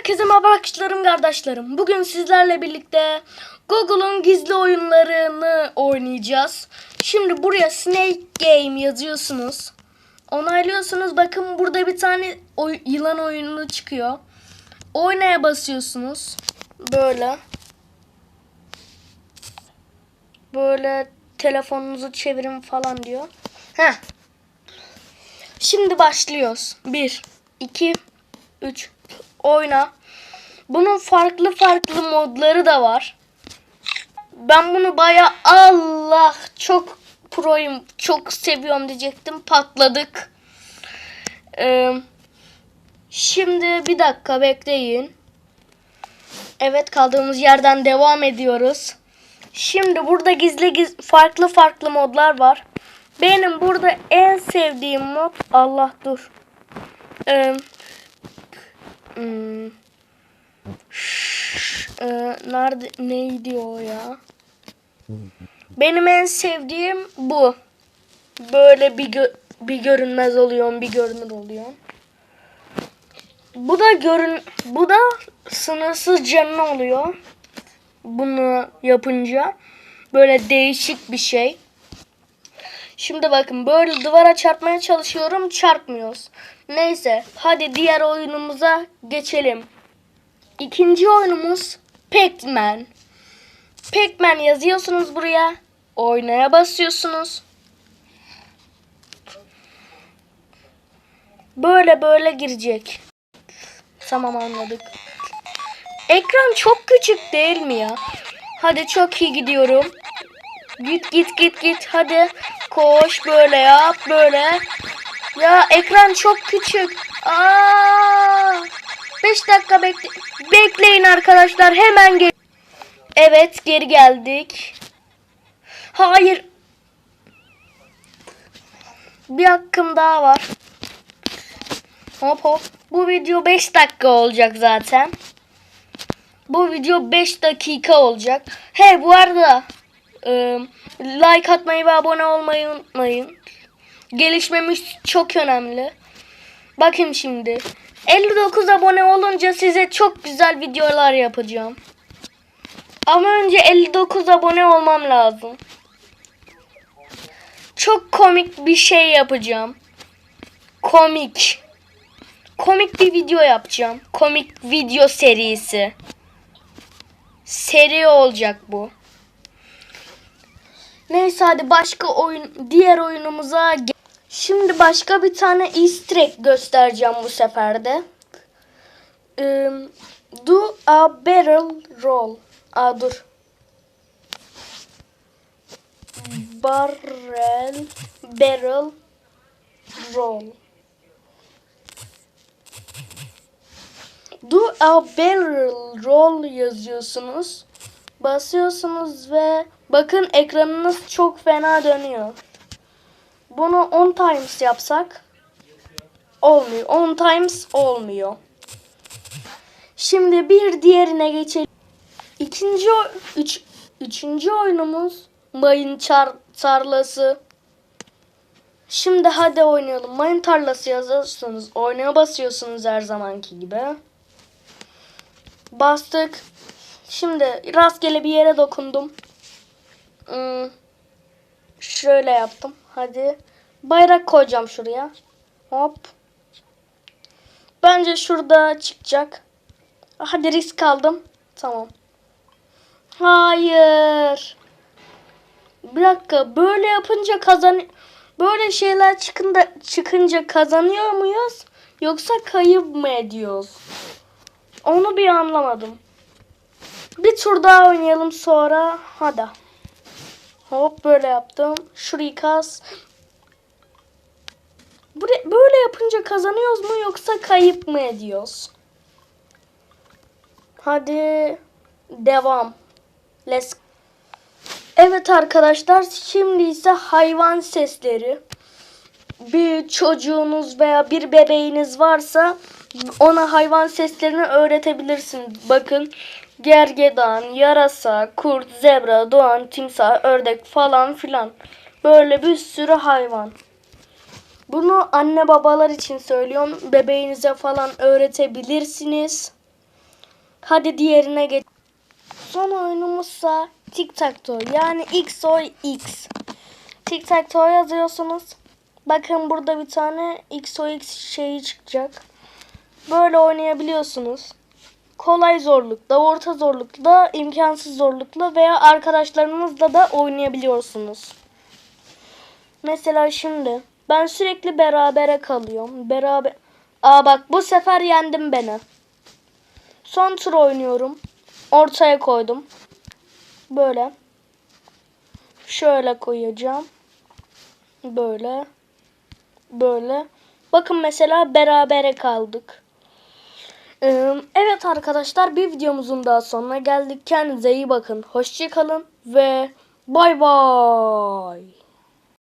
Herkese merhaba arkadaşlarım, kardeşlerim. Bugün sizlerle birlikte Google'un gizli oyunlarını oynayacağız. Şimdi buraya Snake Game yazıyorsunuz. Onaylıyorsunuz. Bakın burada bir tane oy- yılan oyunu çıkıyor. Oynaya basıyorsunuz. Böyle. Böyle telefonunuzu çevirin falan diyor. Heh. Şimdi başlıyoruz. 1, 2, 3. Oyna. Bunun farklı farklı modları da var. Ben bunu baya Allah çok proyum, çok seviyorum diyecektim. Patladık. Ee, şimdi bir dakika bekleyin. Evet kaldığımız yerden devam ediyoruz. Şimdi burada gizli giz farklı farklı modlar var. Benim burada en sevdiğim mod Allah dur. Ee, hmm. Ee, nerede neydi o ya? Benim en sevdiğim bu. Böyle bir gö- bir görünmez oluyor, bir görünür oluyor. Bu da görün bu da sınırsız canlı oluyor. Bunu yapınca böyle değişik bir şey. Şimdi bakın böyle duvara çarpmaya çalışıyorum çarpmıyoruz. Neyse hadi diğer oyunumuza geçelim. İkinci oyunumuz Pac-Man. Pac-Man yazıyorsunuz buraya. Oynaya basıyorsunuz. Böyle böyle girecek. Tamam anladık. Ekran çok küçük değil mi ya? Hadi çok iyi gidiyorum. Git git git git hadi. Koş böyle yap böyle. Ya ekran çok küçük. Aa! 5 dakika bekle bekleyin arkadaşlar hemen gel. Evet geri geldik. Hayır. Bir hakkım daha var. Hop hop. Bu video 5 dakika olacak zaten. Bu video 5 dakika olacak. He bu arada e, like atmayı ve abone olmayı unutmayın. Gelişmemiz çok önemli. Bakın şimdi. 59 abone olunca size çok güzel videolar yapacağım. Ama önce 59 abone olmam lazım. Çok komik bir şey yapacağım. Komik. Komik bir video yapacağım. Komik video serisi. Seri olacak bu. Neyse hadi başka oyun diğer oyunumuza Şimdi başka bir tane easter egg göstereceğim bu sefer de. Ee, do a barrel roll. Aa dur. Barrel barrel roll. Do a barrel roll yazıyorsunuz. Basıyorsunuz ve bakın ekranınız çok fena dönüyor. Bunu 10 times yapsak olmuyor. 10 times olmuyor. Şimdi bir diğerine geçelim. İkinci, üç, üçüncü oyunumuz mayın çar, tarlası. Şimdi hadi oynayalım. Mayın tarlası yazıyorsunuz. Oynaya basıyorsunuz her zamanki gibi. Bastık. Şimdi rastgele bir yere dokundum. Hmm. Şöyle yaptım. Hadi. Bayrak koyacağım şuraya. Hop. Bence şurada çıkacak. Hadi risk aldım. Tamam. Hayır. Bir dakika. Böyle yapınca kazan böyle şeyler çıkınca çıkınca kazanıyor muyuz? Yoksa kayıp mı ediyoruz? Onu bir anlamadım. Bir tur daha oynayalım sonra. Hadi. Hop böyle yaptım. Şurayı kas. Böyle yapınca kazanıyoruz mu yoksa kayıp mı ediyoruz? Hadi devam. Let's Evet arkadaşlar şimdi ise hayvan sesleri. Bir çocuğunuz veya bir bebeğiniz varsa ona hayvan seslerini öğretebilirsiniz. Bakın gergedan, yarasa, kurt, zebra, doğan, timsah, ördek falan filan. Böyle bir sürü hayvan. Bunu anne babalar için söylüyorum. Bebeğinize falan öğretebilirsiniz. Hadi diğerine geç. Son oyunumuzsa Tic Tac Toe yani XOX. Tic Tac Toe yazıyorsunuz. Bakın burada bir tane XOX şeyi çıkacak. Böyle oynayabiliyorsunuz. Kolay zorlukta, orta zorlukta, imkansız zorlukta veya arkadaşlarınızla da oynayabiliyorsunuz. Mesela şimdi ben sürekli berabere kalıyorum. Beraber Aa bak bu sefer yendim beni. Son tur oynuyorum. Ortaya koydum. Böyle. Şöyle koyacağım. Böyle. Böyle. Bakın mesela berabere kaldık. Evet arkadaşlar bir videomuzun daha sonuna geldik. Kendinize iyi bakın. Hoşçakalın ve bay bay.